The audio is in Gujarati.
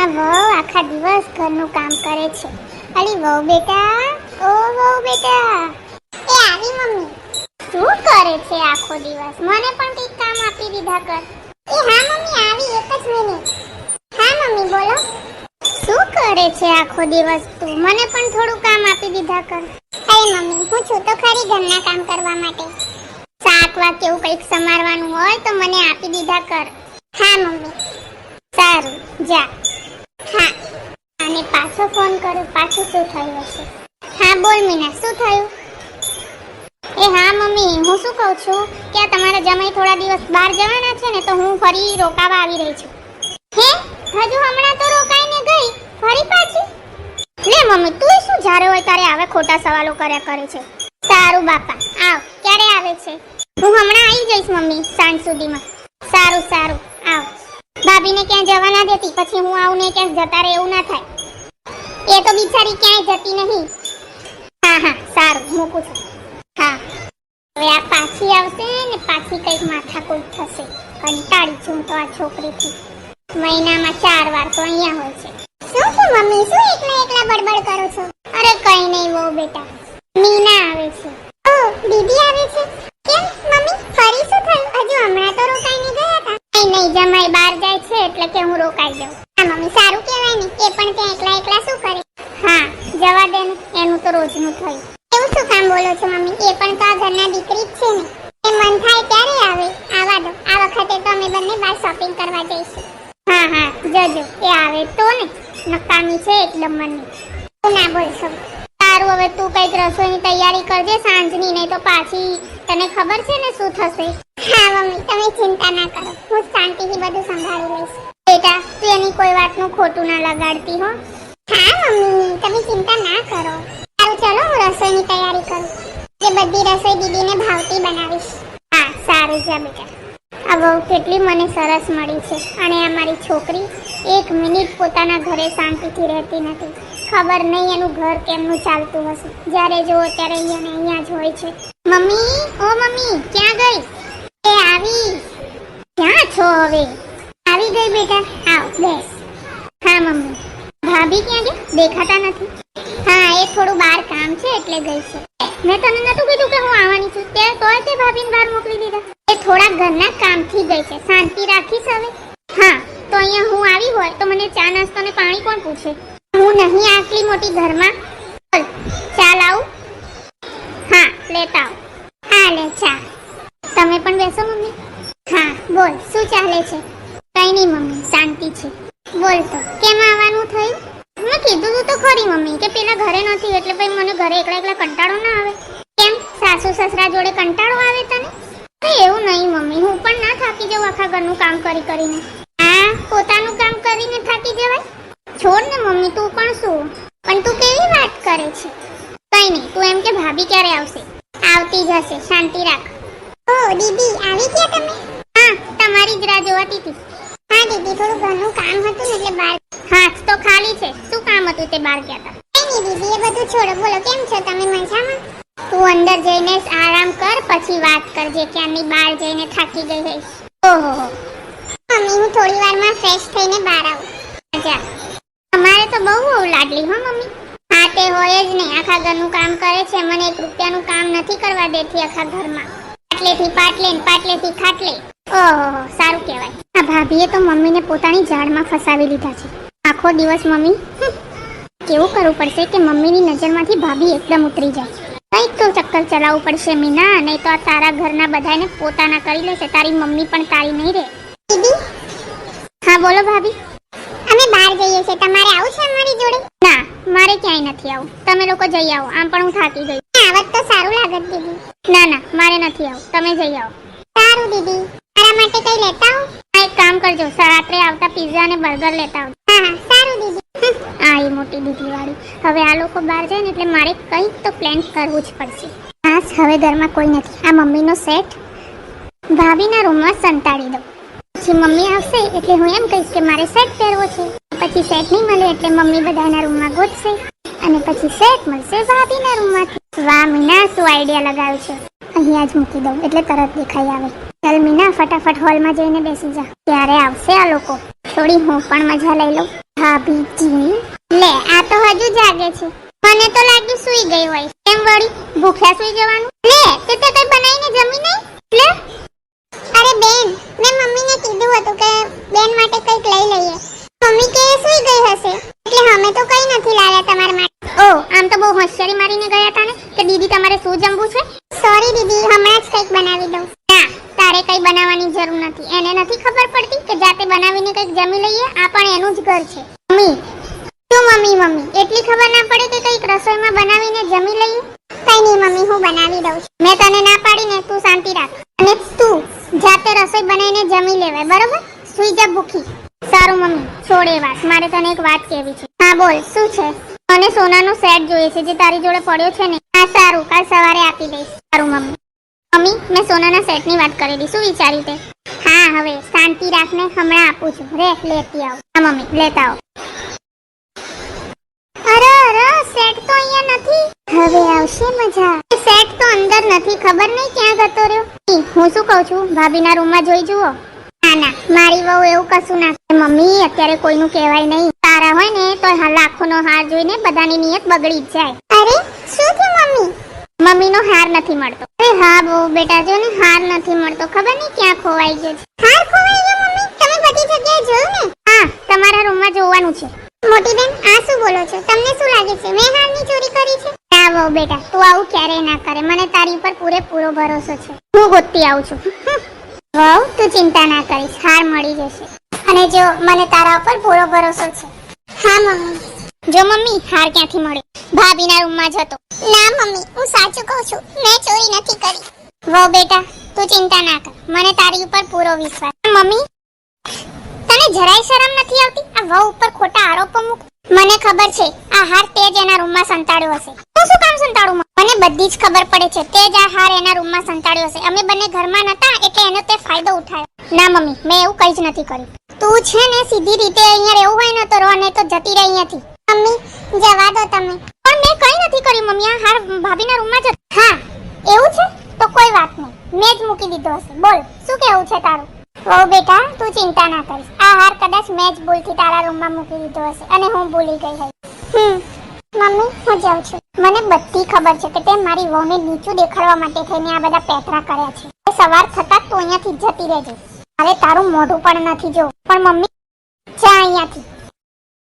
આ વહુ આખા દિવસ ઘરનું કામ કરે છે. અલી વહુ બેટા, ઓ વહુ બેટા. એ આવી મમ્મી. શું કરે છે આખો દિવસ? મને પણ કંઈક કામ આપી દીધા કર. એ હા મમ્મી, આવી એક જ મિનિટ હા મમ્મી, બોલો. શું કરે છે આખો દિવસ તું? મને પણ થોડું કામ આપી દીધા કર. અરે મમ્મી, હું છું તો ખરી ઘરના કામ કરવા માટે. શાક વાક એવું કંઈક સમારવાનું હોય તો મને આપી દીધા કર. હા મમ્મી. સારું, જા. ફોન કર્યો, પાછું શું થયું હશે? હા, બોલ મીના, શું થયું? એ હા, મમ્મી, હું શું કહું છું? કે આ તમારા જમાઈ થોડા દિવસ બહાર જવાના છે ને, તો હું ફરી રોકાવા આવી રહી છું. હે? હજુ હમણાં તો રોકાઈને ગઈ? ફરી પાછી? લે, મમ્મી, તું શું જ્યારે હોય ત્યારે આવે ખોટા સવાલો કર્યા કરે છે? સારું, બાપા, આવ, ક્યારે આવે છે? હું હમણાં આવી જઈશ, મમ્મી, સાંજ સુધીમાં. સારું સારું, આવ. ભાભીને ક્યાં જવા ના દેતી, પછી હું આવું ને ક્યાંક જતા રહે એવું ના થાય. તો બિચારી ક્યાંય જતી નહીં. હા હા, સારું, મૂકું છું. હા. હવે આ પાછી આવશે ને પાછી કંઈક માથાકૂટ થશે. કંટાળી છું તો આ છોકરીથી. મહિનામાં ચાર વાર તો અહીંયા હોય છે. શું શું મમ્મી? શું એકલા એકલા બડબડ કરો છો? અરે કઈ નહીં વો બેટા. મીના આવે છે. ઓ, દીદી આવે છે? કેમ, મમ્મી? ફરી શું થયું? હજુ હમણાં તો રોકાઈને ગયા હતા. નહીં નહીં, જમાઈ બહાર જાય છે એટલે કે હું રોકાઈ જાઉં. હા, મમ્મી, સારું કહેવાય ને. એ પણ ત્યાં એકલા એકલા શું કરે? જવા દે ને એનું તો રોજનું થયું. એવું શું કામ બોલો છો મમ્મી? એ પણ તો આ ઘરના દીકરી જ છે ને. એ મન થાય ત્યારે આવે. આવા દો. આ વખતે તો અમે બંને બહાર શોપિંગ કરવા જઈશું. હા હા. જજો. એ આવે તો ને. નકામી છે એકદમ મને. તું ના બોલશો સારું હવે તું કંઈક રસોઈની તૈયારી કરજે સાંજની, નહીં તો પાછી તને ખબર છે ને શું થશે? હા, મમ્મી. તમે ચિંતા ના કરો. હું શાંતિથી બધું સંભાળી લઈશ. બેટા, તું એની કોઈ વાતનું ખોટું ના લગાડતી, હો. હા, મમ્મી, તમે ચિંતા ના કરો. સારું ચલો હું રસોઈની તૈયારી કરું. એ બધી રસોઈ દીદીને ભાવતી બનાવીશ. હા, સારું, જા બેટા. આ વહુ કેટલી મને સરસ મળી છે. અને આ મારી છોકરી એક મિનિટ પોતાના ઘરે શાંતિથી રહેતી નથી. ખબર નહીં એનું ઘર કેમનું ચાલતું હશે. જ્યારે જુઓ ત્યારે અહીંયા અહીંયા જ હોય છે. મમ્મી, ઓ મમ્મી, ક્યાં ગઈ? એ આવી. ક્યાં છો હવે? આવી ગઈ બેટા? આવ, બેસ. હા, મમ્મી. ભાભી ક્યાં ગયા દેખાતા નથી. હા, એ થોડું બહાર કામ છે, એટલે ગઈ છે. મેં તને નતું કીધું કે હું આવવાની છું. તે તોય તે ભાભીને બહાર મોકલી દીધા. એ થોડા ઘરના કામથી ગઈ છે. શાંતિ રાખીશ હવે? હા, તો અહીંયા હું આવી હોય તો મને ચા નાસ્તો ને પાણી કોણ પૂછે? હું નહીં આટલી મોટી ઘરમાં? બોલ ચા લાવું હા, લેતા આવ. હા, લે, ચા. તમે પણ બેસો મમ્મી. હા, બોલ, શું ચાલે છે? કઈ નહીં મમ્મી, શાંતિ છે. બોલ તો, કેમ આવવાનું થયું મેં કીધું તું ખરી, મમ્મી, કે પેલા ઘરે નથી, એટલે ભાઈ મને ઘરે એકલા એકલા કંટાળો ના આવે. કેમ? સાસુ સસરા જોડે કંટાળો આવે તને? એવું નહીં, મમ્મી, હું પણ ના થાકી જાઉં આખા ઘરનું કામ કરી કરીને. હા, પોતાનું કામ કરીને થાકી જવાય? છોડ ને, મમ્મી, તું પણ શું પણ તું કેવી વાત કરે છે? કઈ નહીં, તું એમ કે ભાભી ક્યારે આવશે? આવતી જ હશે, શાંતિ રાખ. ઓ, દીદી, આવી ગયા તમે? હા, તમારી જ રાહ જોવાતી હતી. હા, દીદી, થોડું ઘરનું કામ બહાર ગયા હતા. કઈ દીદી એ બધું છોડો. બોલો, કેમ છો? તમે મજામાં? તું અંદર જઈને આરામ કર, પછી વાત કરજે ક્યાંની બહાર જઈને થાકી ગઈ હોઈશ. ઓહો મમ્મી, હું થોડી વારમાં ફ્રેશ થઈને બહાર આવું. મજા. તમારે તો બહુ બહુ લાડલી, હો, મમ્મી. હા, તે હોય જ નહીં. આખા ઘરનું કામ કરે છે. મને એક રૂપિયાનું કામ નથી કરવા દેતી આખા ઘરમાં. પાટલેથી પાટલે પાટલેથી ખાટલે. ઓહો સારું કહેવાય. આ ભાભીએ તો મમ્મીને પોતાની જાળમાં ફસાવી લીધા છે. આખો દિવસ મમ્મી કેવું કરવું પડશે કે મમ્મીની નજરમાંથી ભાભી એકદમ ઉતરી જાય? કંઈક તો ચક્કર ચલાવવું પડશે મીના નહીં તો આ તારા ઘરના બધાને પોતાના કરી લેશે. તારી મમ્મી પણ તારી નહીં રહે દીદી? હા બોલો ભાભી. અમે બહાર જઈએ છીએ. તમારે આવું છે અમારી જોડે? ના મારે ક્યાંય નથી આવું. તમે લોકો જઈ આવો. આમ પણ હું થાકી ગઈ. આવત તો સારું લાગત દીદી. ના ના મારે નથી આવું. તમે જઈ આવો. સારું દીદી. મારા માટે કઈ લેતા આવો? એક કામ કરજો. રાત્રે આવતા પિઝા અને બર્ગર લેતા આવો હા હા. સારું દીદી. આ એ મોટી દીદી વાળી. હવે આ લોકો બહાર જાય ને એટલે મારે કંઈક તો પ્લાન કરવું જ પડશે. હા હવે ઘરમાં કોઈ નથી. આ મમ્મીનો સેટ ભાભીના રૂમમાં સંતાડી દઉં. પછી મમ્મી આવશે એટલે હું એમ કહીશ કે મારે સેટ પહેરવો છે. પછી સેટ નહીં મળે એટલે મમ્મી બધાના રૂમમાં ગોતશે. અને પછી સેટ મળશે ભાભીના રૂમમાંથી વાહ, મીના, શું આઈડિયા લગાવ્યો છે? અહીંયા જ મૂકી દઉં, એટલે તરત દેખાઈ આવે. ચાલ મીના, ફટાફટ હોલમાં જઈને બેસી જા. ત્યારે આવશે આ લોકો. થોડી હું પણ મજા લઈ લઉં. ભાભીજી લે, આ તો હજુ જાગે છે. મને તો લાગ્યું સૂઈ ગઈ હોય. કેમ વળી? ભૂખ્યા સૂઈ જવાનું? લે, તે તે કઈ બનાવીને જમી નહીં લે. અરે બેન, મેં મમ્મીને કીધું હતું કે બેન માટે કંઈક લઈ લઈએ. મમ્મી કે સુઈ ગઈ હશે. એટલે અમે તો કંઈ નથી લાવ્યા તમારા માટે. ઓ, આમ તો બહુ હોશિયારી મારીને ગયા હતા ને કે દીદી તમારે શું જમવું છે? જમી લઈએ, આ પણ એનું જ ઘર છે. મમ્મી, શું મમ્મી મમ્મી? એટલી ખબર ના પડે કે કંઈક રસોઈમાં બનાવીને જમી લઈએ? કઈ નહીં, મમ્મી, હું બનાવી દઉં છું. મેં તને ના પાડીને તું શાંતિ રાખ. અને તું જાતે રસોઈ બનાવીને જમી લેવાય, બરોબર? સુઈ જા ભૂખી. સારું, મમ્મી, છોડ એ વાત. મારે તને એક વાત કહેવી છે. હા, બોલ, શું છે? મને સોનાનો સેટ જોઈએ છે, જે તારી જોડે પડ્યો છે ને? હા, સારું, કાલ સવારે આપી દઈશ. સારું, મમ્મી. મમ્મી, મેં સોનાના સેટની વાત કરેલી શું વિચારી તે? હા, હવે શાંતિ રાખને હમણાં આપું છું. રે લેતી આવ. હા, મમ્મી, લેતા આવ. અરે અરે, સેટ તો અહીંયા નથી. હવે આવશે મજા. સેટ તો અંદર નથી, ખબર નહીં ક્યાં જતો રહ્યો? હું શું કહું છું? ભાભીના રૂમમાં જોઈ જુઓ. ના ના, મારી વહુ એવું કશું ના મમ્મી, અત્યારે કોઈનું કહેવાય નહીં. તારા હોય ને, તો લાખોનો હાર જોઈને બધાની નિયત બગડી જ જાય. અરે, શું થયું, મમ્મી? મમ્મીનો હાર નથી મળતો. હા બહુ બેટા જો ને હાર નથી મળતો. ખબર નહીં ક્યાં ખોવાઈ ગયો છે. હાર ખોવાઈ ગયો, મમ્મી? તમે બધી જગ્યાએ જોયું ને? હા, તમારા રૂમમાં જોવાનું છે. મોટી બેન, આ શું બોલો છો? તમને શું લાગે છે? મેં હારની ચોરી કરી છે? ના બહુ, બેટા. તું આવું ક્યારેય ના કરે. મને તારી ઉપર પૂરેપૂરો ભરોસો છે. હું ગોતતી આવું છું. વાવ તું ચિંતા ના કરીશ. હાર મળી જશે. અને જો મને તારા ઉપર પૂરો ભરોસો છે. હા, મમ્મી. જો, મમ્મી, હાર ક્યાંથી મળે? ભાભીના રૂમમાં જતો ના, મમ્મી, હું સાચું કહું છું. મેં ચોરી નથી કરી. વો બેટા, તું ચિંતા ના કર. મને તારી ઉપર પૂરો વિશ્વાસ મમ્મી, તને જરાય શરમ નથી આવતી? આ વહુ ઉપર ખોટા આરોપો મૂક. મને ખબર છે આ હાર તે એના રૂમમાં સંતાડ્યો હશે. હું શું કામ સંતાડું મને બધી જ ખબર પડે છે, તે જ આ હાર એના રૂમમાં સંતાડ્યો હશે. અમે બંને ઘરમાં નતા, એટલે એનો તે ફાયદો ઉઠાયો. ના, મમ્મી, મેં એવું કંઈ જ નથી કર્યું. તું છે ને સીધી રીતે અહીંયા રહેવું હોય ને તો રહો ને તો જતી રહી અહીંયાથી. મમ્મી, જવા દો તમે. નથી કર્યું, મમ્મી. આ હાર ભાભીના રૂમમાં જ હા, એવું છે? તો કોઈ વાત નહીં. મેં જ મૂકી દીધો હશે. બોલ, શું કેવું છે તારું? ઓ બેટા, તું ચિંતા ના કરીશ. આ હાર કદાચ મેં જ ભૂલથી તારા રૂમમાં મૂકી દીધો હશે અને હું ભૂલી ગઈ હતી હમ, મમ્મી, હું જાઉં છું. મને બધી ખબર છે કે તે મારી વહુને નીચું દેખાડવા માટે થઈને આ બધા પેતરા કર્યા છે. સવાર થતાં તું અહીંયાથી જતી રહેજે. હવે તારું મોઢું પણ નથી જોવું. પણ મમ્મી, જા અહીંયાથી.